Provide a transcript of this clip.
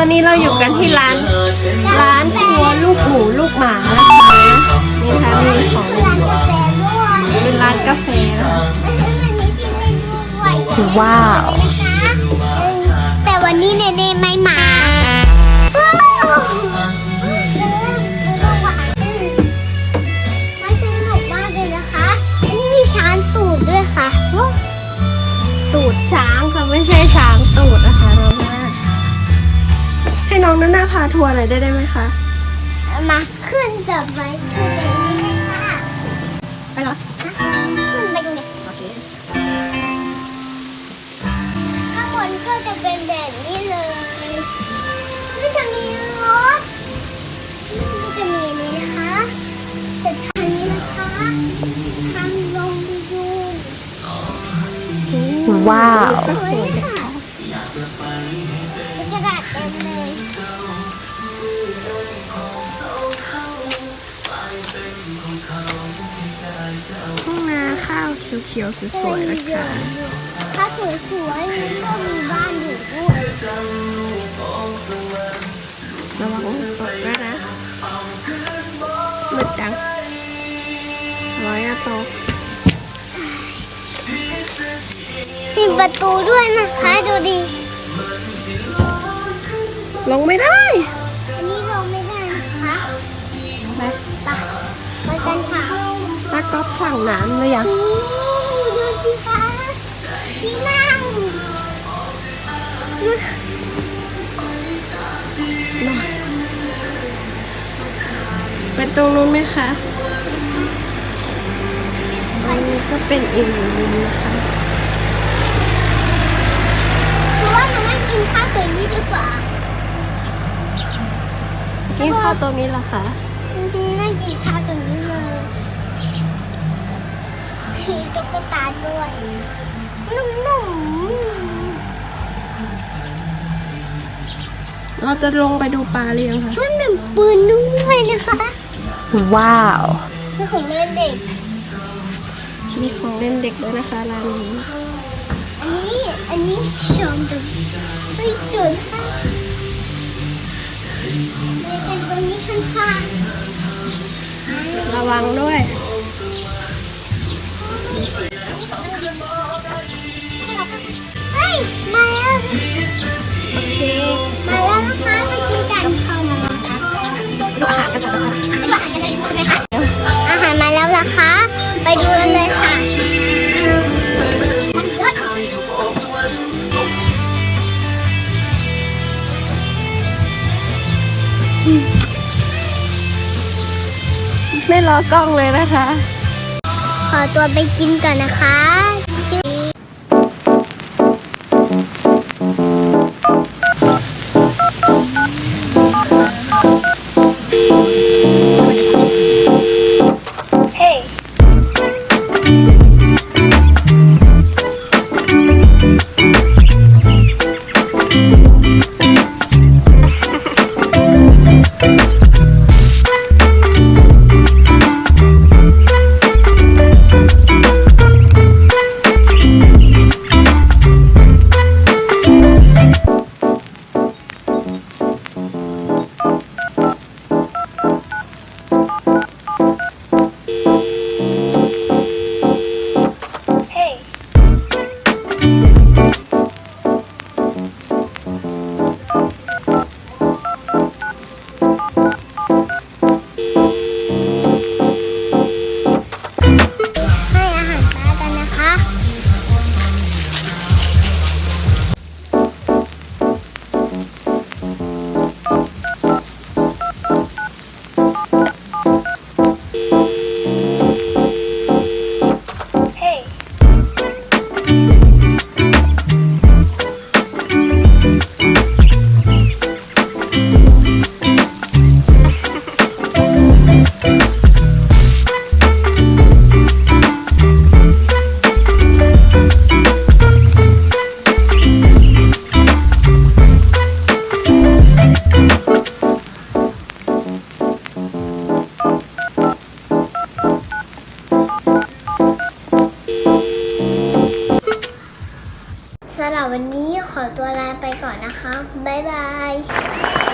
ตอนนี้เราอยู่กันที่ร้าน ร้านครัวลูกหมูลูกหมานะคะนี่ค่ะมีของร้านกาแฟด้วเป็นร้านกาแฟนะคะวันนี้ที่เล่นด้วยว้าว แต่วันนี้เนเน่ไม่มามันสนุกมากเลยนะคะอันนี้มีช้างตูดด้วยค่ะตูดช้างค่ะ ไม่ใช่ช้างตูดนะคะ น้องนาให้น้องนาน่าพาทัวร์หน่อยได้ได้ไหมคะมาขึ้นจับไว้ขึ้นอย่างนี้ค่ะไปเหรอขึ้นไปตรงนี้โอเคข้างบนก็จะเป็นแบบนี้เลยก็จะมีรถก็จะมีอันนี้นะคะเสร็จทางนี้นะคะทางลงดูว้าวสสววยยค่ะ เขียวๆสวยๆนะคะถ้าสวยๆนี่ก็มีบ้านอยู่ด้วยระวังตกด้วยนะมืดจังร้อยอะตกมีประตูด้วยนะคะ ดูดิ ลงไม่ได้ อันนี้ลงไม่ได้นะคะไปไปไปกันค่ะตากอล์ฟสั่งน้ำเลยยัง โอ้ดูสิคะที่นั่งเป็นตรงนู้นไหมคะอันนี้ก็เป็นอีกหนึ่งมุมนะคะคือว่ามานั่งกินข้าวตัวนี้ดีกว่า กินข้าวตรงนี้เหรอคะอือฮึนั่งกินข้าวตัวนี้ เลยชีตุ๊กตาด้วย นุ่มเราจะลงไปดูปลาเรียงค่ะ มันเป็นปืนด้วยนะคะ ว้าวเป็นของเล่นเด็ก มีของเล่นเด็กด้วยนะคะร้านนี้ อันนี้ อันนี้ชมดูไม่สวยค่ะเป็นตรงนี้ข้างๆ ระวังด้วย เฮ้ย มาแล้วคมาแล้วนะคะไปกินกันเข้ามาแล้วค่ะดูอาหารกันก่อนนะคะอาหารมาแล้วนะคะ ไปดูกันเลยค่ะไม่รอกล้องเลยนะคะ ตัวไปกินก่อนนะคะ สำหรับวันนี้ขอตัวลาไปก่อนนะคะ บ๊ายบาย